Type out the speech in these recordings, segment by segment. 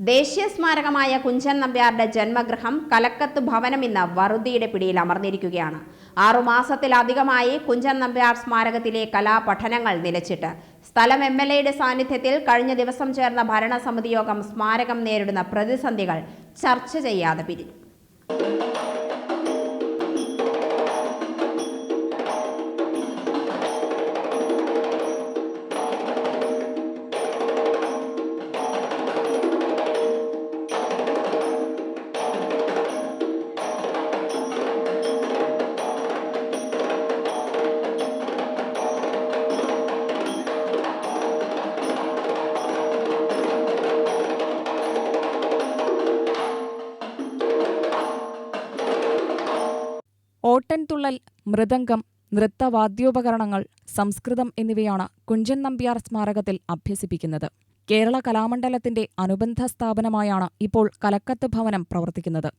ദേശീയ സ്മാരകമായ കുഞ്ചൻ നമ്പ്യാരുടെ ജന്മഗൃഹം കലക്കത്ത് ഭവനം ഇന്ന് വറുതിയുടെ പിടിയിൽ അമർന്നിരിക്കുകയാണ്. ആറുമാസത്തിലധികമായി കുഞ്ചൻ നമ്പ്യാർ സ്മാരകത്തിലെ കലാപഠനങ്ങൾ നിലച്ചിട്ട് സ്ഥലം എം എൽ എയുടെ സാന്നിധ്യത്തിൽ കഴിഞ്ഞ ദിവസം ചേർന്ന ഭരണസമിതി യോഗം സ്മാരകം നേരിടുന്ന പ്രതിസന്ധികൾ ചർച്ച ചെയ്യാതെ പിരിഞ്ഞു. ഓട്ടൻതുള്ളൽ മൃദംഗം നൃത്തവാദ്യോപകരണങ്ങൾ സംസ്കൃതം എന്നിവയാണ് കുഞ്ചൻ നമ്പ്യാർ സ്മാരകത്തിൽ അഭ്യസിപ്പിക്കുന്നത്. കേരള കലാമണ്ഡലത്തിന്റെ അനുബന്ധ സ്ഥാപനമായാണ് ഇപ്പോൾ കലക്കത്ത് ഭവനം പ്രവർത്തിക്കുന്നത്.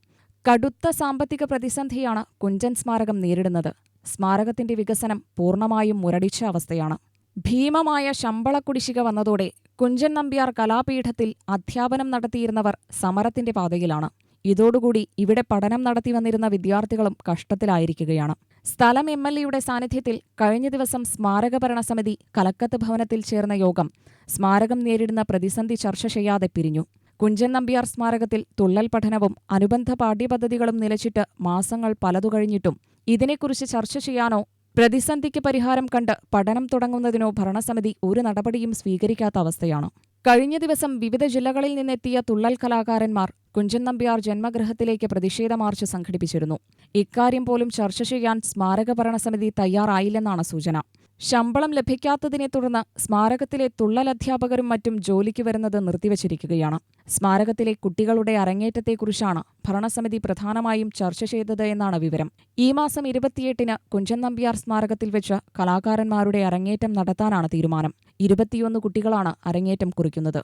കടുത്ത സാമ്പത്തിക പ്രതിസന്ധിയാണ് കുഞ്ചൻ സ്മാരകം നേരിടുന്നത്. സ്മാരകത്തിന്റെ വികസനം പൂർണമായും മുരടിച്ച അവസ്ഥയാണ്. ഭീമമായ ശമ്പള കുടിശ്ശിക വന്നതോടെ കുഞ്ചൻ നമ്പ്യാർ കലാപീഠത്തിൽ അധ്യാപനം നടത്തിയിരുന്നവർ സമരത്തിന്റെ പാതയിലാണ്. ഇതോടുകൂടി ഇവിടെ പഠനം നടത്തി വന്നിരുന്ന വിദ്യാർത്ഥികളും കഷ്ടത്തിലായിരിക്കുകയാണ്. സ്ഥലം എം എൽ എയുടെ സാന്നിധ്യത്തിൽ കഴിഞ്ഞ ദിവസം സ്മാരക ഭരണസമിതി കലക്കത്ത് ഭവനത്തിൽ ചേർന്ന യോഗം സ്മാരകം നേരിടുന്ന പ്രതിസന്ധി ചർച്ച ചെയ്യാതെ പിരിഞ്ഞു. കുഞ്ചൻ നമ്പ്യാർ സ്മാരകത്തിൽ തുള്ളൽ പഠനവും അനുബന്ധ പാഠ്യപദ്ധതികളും നിലച്ചിട്ട് മാസങ്ങൾ പലതു കഴിഞ്ഞിട്ടും ഇതിനെക്കുറിച്ച് ചർച്ച ചെയ്യാനോ പ്രതിസന്ധിക്ക് പരിഹാരം കണ്ട് പഠനം തുടങ്ങുന്നതിനോ ഭരണസമിതി ഒരു നടപടിയും സ്വീകരിക്കാത്ത അവസ്ഥയാണ്. കഴിഞ്ഞ ദിവസം വിവിധ ജില്ലകളിൽ നിന്നെത്തിയ തുള്ളൽ കലാകാരന്മാർ കുഞ്ചൻ നമ്പ്യാർ ജന്മഗൃഹത്തിലേക്ക് പ്രതിഷേധ മാർച്ച് സംഘടിപ്പിച്ചിരുന്നു. ഇക്കാര്യം പോലും ചർച്ച ചെയ്യാൻ സ്മാരക ഭരണസമിതി തയ്യാറായില്ലെന്നാണ് സൂചന. ശമ്പളം ലഭിക്കാത്തതിനെ തുടർന്ന് സ്മാരകത്തിലെ തുള്ളൽ അധ്യാപകരും മറ്റും ജോലിക്ക് വരുന്നത് നിർത്തിവച്ചിരിക്കുകയാണ്. സ്മാരകത്തിലെ കുട്ടികളുടെ അരങ്ങേറ്റത്തെക്കുറിച്ചാണ് ഭരണസമിതി പ്രധാനമായും ചർച്ച ചെയ്തത് എന്നാണ് വിവരം. ഈ മാസം ഇരുപത്തിയെട്ടിന് കുഞ്ചൻ നമ്പ്യാർ സ്മാരകത്തിൽ വെച്ച് കലാകാരന്മാരുടെ അരങ്ങേറ്റം നടത്താനാണ് തീരുമാനം. ഇരുപത്തിയൊന്ന് കുട്ടികളാണ് അരങ്ങേറ്റം കുറിക്കുന്നത്.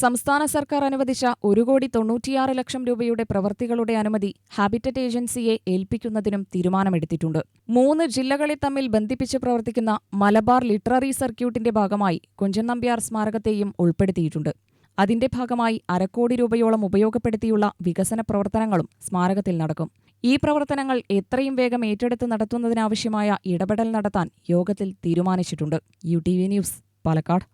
സംസ്ഥാന സർക്കാർ അനുവദിച്ച ഒരു കോടി തൊണ്ണൂറ്റിയാറ് ലക്ഷം രൂപയുടെ പ്രവൃത്തികളുടെ അനുമതി ഹാബിറ്ററ്റ് ഏജൻസിയെ ഏൽപ്പിക്കുന്നതിനും തീരുമാനമെടുത്തിട്ടുണ്ട്. മൂന്ന് ജില്ലകളെ തമ്മിൽ ബന്ധിപ്പിച്ച് പ്രവർത്തിക്കുന്ന മലബാർ ലിറ്റററി സർക്യൂട്ടിന്റെ ഭാഗമായി കുഞ്ചൻ നമ്പ്യാർ സ്മാരകത്തെയും ഉൾപ്പെടുത്തിയിട്ടുണ്ട്. അതിന്റെ ഭാഗമായി അരക്കോടി രൂപയോളം ഉപയോഗപ്പെടുത്തിയുള്ള വികസന പ്രവർത്തനങ്ങളും സ്മാരകത്തിൽ നടക്കും. ഈ പ്രവർത്തനങ്ങൾ എത്രയും വേഗം ഏറ്റെടുത്ത് നടത്തുന്നതിനാവശ്യമായ ഇടപെടൽ നടത്താൻ യോഗത്തിൽ തീരുമാനിച്ചിട്ടുണ്ട്. U T V news Palakkad.